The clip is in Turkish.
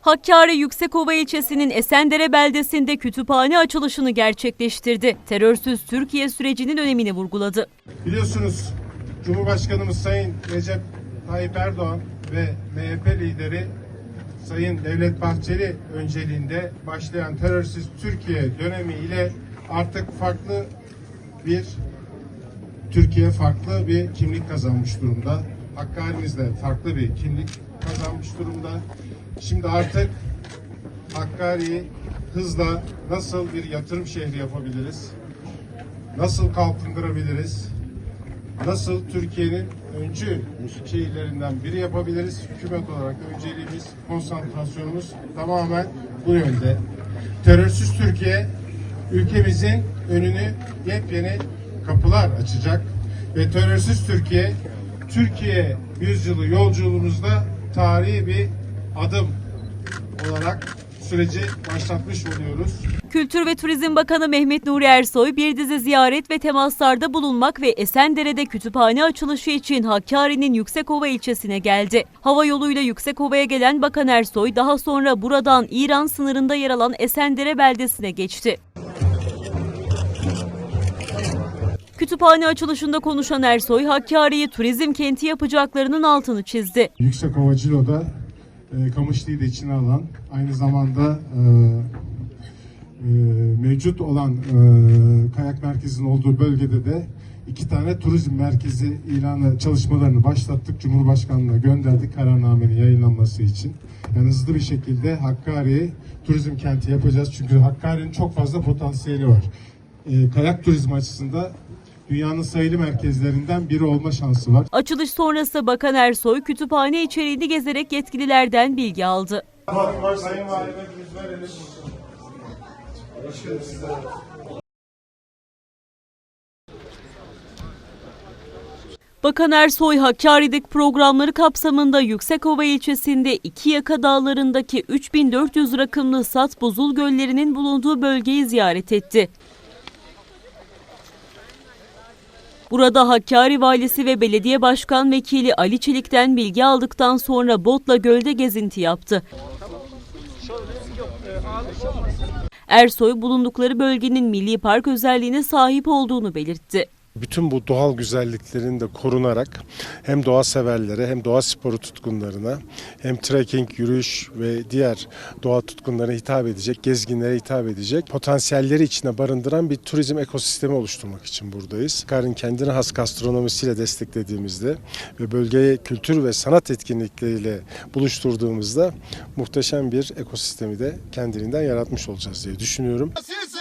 Hakkari Yüksekova ilçesinin Esendere beldesinde kütüphane açılışını gerçekleştirdi. Terörsüz Türkiye sürecinin önemini vurguladı. Biliyorsunuz Cumhurbaşkanımız Sayın Recep Tayyip Erdoğan ve MHP lideri Sayın Devlet Bahçeli önceliğinde başlayan terörsüz Türkiye dönemi ile artık farklı bir Türkiye farklı bir kimlik kazanmış durumda. Hakkari'miz de farklı bir kimlik kazanmış durumda. Şimdi artık Hakkari'yi hızla nasıl bir yatırım şehri yapabiliriz? Nasıl kalkındırabiliriz? Nasıl Türkiye'nin öncü şehirlerinden biri yapabiliriz? Hükümet olarak önceliğimiz, konsantrasyonumuz tamamen bu yönde. Terörsüz Türkiye ülkemizin önünü yepyeni kapılar açacak ve terörsüz Türkiye Türkiye yüzyılı yolculuğumuzda tarihi bir adım olarak süreci başlatmış oluyoruz. Kültür ve Turizm Bakanı Mehmet Nuri Ersoy bir dizi ziyaret ve temaslarda bulunmak ve Esendere'de kütüphane açılışı için Hakkari'nin Yüksekova ilçesine geldi. Hava yoluyla Yüksekova'ya gelen Bakan Ersoy daha sonra buradan İran sınırında yer alan Esendere beldesine geçti. Kütüphane açılışında konuşan Ersoy, Hakkari'yi turizm kenti yapacaklarının altını çizdi. Yüksek Havacılo'da e, Kamışlı'yı da içine alan, aynı zamanda e, e, mevcut olan e, kayak merkezinin olduğu bölgede de iki tane turizm merkezi ilanı çalışmalarını başlattık. Cumhurbaşkanlığına gönderdik kararnamenin yayınlanması için. Yani hızlı bir şekilde Hakkari'yi turizm kenti yapacağız. Çünkü Hakkari'nin çok fazla potansiyeli var. E, kayak turizmi açısından dünyanın sayılı merkezlerinden biri olma şansı var. Açılış sonrası Bakan Ersoy, kütüphane içeriğini gezerek yetkililerden bilgi aldı. Sayın Valime verelim. Bakan Ersoy, Hakkari'deki programları kapsamında Yüksekova ilçesinde iki yaka dağlarındaki 3400 rakımlı Sat Buzul Göllerinin bulunduğu bölgeyi ziyaret etti. Burada Hakkari Valisi ve Belediye Başkan Vekili Ali Çelik'ten bilgi aldıktan sonra botla gölde gezinti yaptı. Ersoy bulundukları bölgenin milli park özelliğine sahip olduğunu belirtti. Bütün bu doğal güzelliklerin de korunarak hem doğa severlere hem doğa sporu tutkunlarına hem trekking, yürüyüş ve diğer doğa tutkunlarına hitap edecek, gezginlere hitap edecek potansiyelleri içine barındıran bir turizm ekosistemi oluşturmak için buradayız. Karın kendine has gastronomisiyle desteklediğimizde ve bölgeye kültür ve sanat etkinlikleriyle buluşturduğumuzda muhteşem bir ekosistemi de kendiliğinden yaratmış olacağız diye düşünüyorum. Siyasi